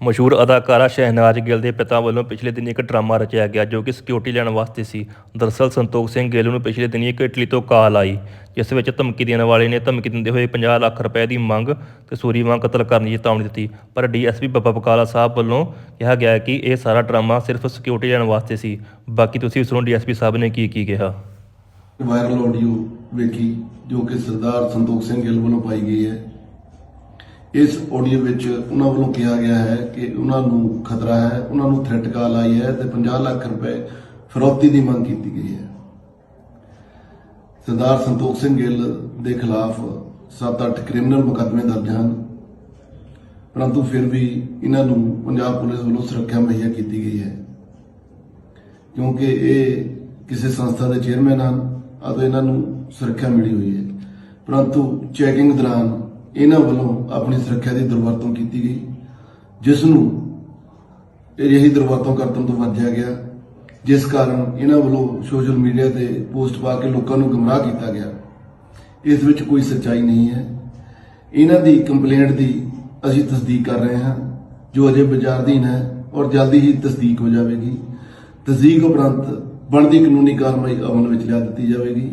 ਮਸ਼ਹੂਰ ਅਦਾਕਾਰਾ ਸ਼ਹਿਨਾਜ਼ ਗਿੱਲ ਦੇ ਪਿਤਾ ਵੱਲੋਂ ਪਿਛਲੇ ਦਿਨੀ ਇੱਕ ਡਰਾਮਾ ਰਚਿਆ ਗਿਆ ਜੋ ਕਿ ਸਿਕਿਉਰਿਟੀ ਲੈਣ ਵਾਸਤੇ ਸੀ। ਦਰਅਸਲ ਸੰਤੋਖ ਸਿੰਘ ਗਿੱਲ ਨੂੰ ਪਿਛਲੇ ਦਿਨੀ ਇੱਕ ਇਟਲੀ ਤੋਂ ਕਾਲ ਆਈ, ਜਿਸ ਵਿੱਚ ਧਮਕੀ ਦੇਣ ਵਾਲੇ ਨੇ ਧਮਕੀ ਦਿੰਦੇ ਹੋਏ 50 ਲੱਖ ਰੁਪਏ ਦੀ ਮੰਗ ਤੇ ਸੂਰੀ ਵਾਂਗ ਕਤਲ ਕਰਨ ਦੀ ਚੇਤਾਵਨੀ ਦਿੱਤੀ। ਪਰ ਡੀਐਸਪੀ ਬੱਬਾ ਬਕਾਲਾ ਸਾਹਿਬ ਵੱਲੋਂ ਕਿਹਾ ਗਿਆ ਕਿ ਇਹ ਸਾਰਾ ਡਰਾਮਾ ਸਿਰਫ ਸਿਕਿਉਰਿਟੀ ਲੈਣ ਵਾਸਤੇ ਸੀ। ਬਾਕੀ ਤੁਸੀਂ ਸੁਣੋ ਡੀਐਸਪੀ ਸਾਹਿਬ ਨੇ ਕੀ ਕੀ ਕਿਹਾ? ਵਾਇਰਲ ਆਡੀਓ ਵੇਖੀ ਜੋ ਕਿ ਸਰਦਾਰ ਸੰਤੋਖ ਸਿੰਘ ਗਿੱਲ ਵੱਲੋਂ ਪਾਈ ਗਈ ਹੈ। ਇਸ ਆਡੀਓ ਵਿੱਚ ਉਹਨਾਂ ਵੱਲੋਂ ਕਿਹਾ ਗਿਆ ਹੈ ਕਿ ਉਹਨਾਂ ਨੂੰ ਖਤਰਾ ਹੈ, ਉਹਨਾਂ ਨੂੰ ਥ੍ਰੈਟ ਕਾਲ ਆਈ ਹੈ ਤੇ 50 ਲੱਖ ਰੁਪਏ ਫਰੋਤੀ ਦੀ ਮੰਗ ਕੀਤੀ ਗਈ ਹੈ। ਸਰਦਾਰ ਸੰਤੋਖ ਸਿੰਘ ਗਿੱਲ ਦੇ ਖਿਲਾਫ 7-8 ਕ੍ਰਿਮੀਨਲ ਮੁਕੱਦਮੇ ਦਰਜ ਹਨ। ਪਰੰਤੂ ਫਿਰ ਵੀ ਇਹਨਾਂ ਨੂੰ ਪੰਜਾਬ ਪੁਲਿਸ ਵੱਲੋਂ ਸੁਰੱਖਿਆ ਮੁਹੱਈਆ ਕੀਤੀ ਗਈ ਹੈ। ਕਿਉਂਕਿ ਇਹ ਕਿਸੇ ਸੰਸਥਾ ਦੇ ਚੇਅਰਮੈਨ ਹਨ ਅਤੇ ਇਹਨਾਂ ਨੂੰ ਸੁਰੱਖਿਆ ਮਿਲੀ ਹੋਈ ਹੈ। ਪਰੰਤੂ ਚੈਕਿੰਗ ਦੌਰਾਨ ਇਹਨਾਂ ਵੱਲੋਂ ਆਪਣੀ ਸੁਰੱਖਿਆ ਦੀ ਦੁਰਵਰਤੋਂ ਕੀਤੀ ਗਈ ਜਿਸ ਨੂੰ ਅਜਿਹੀ ਦੁਰਵਰਤੋਂ ਕਰਨ ਤੋਂ ਬਚਿਆ ਗਿਆ, ਜਿਸ ਕਾਰਨ ਇਹਨਾਂ ਵੱਲੋਂ ਸੋਸ਼ਲ ਮੀਡੀਆ ਤੇ ਪੋਸਟ ਪਾ ਕੇ ਲੋਕਾਂ ਨੂੰ ਗੁੰਮਰਾਹ ਕੀਤਾ ਗਿਆ। ਇਸ ਵਿੱਚ ਕੋਈ ਸੱਚਾਈ ਨਹੀਂ ਹੈ। ਇਹਨਾਂ ਦੀ ਕੰਪਲੇਂਟ ਦੀ ਅਸੀਂ ਤਸਦੀਕ ਕਰ ਰਹੇ ਹਾਂ, ਜੋ ਅਜੇ ਵਿਚਾਰਧੀਨ ਹੈ ਔਰ ਜਲਦੀ ਹੀ ਤਸਦੀਕ ਹੋ ਜਾਵੇਗੀ। ਤਸਦੀਕ ਉਪਰੰਤ ਬਣਦੀ ਕਾਨੂੰਨੀ ਕਾਰਵਾਈ ਅਮਲ ਵਿੱਚ ਲਿਆ ਦਿੱਤੀ ਜਾਵੇਗੀ।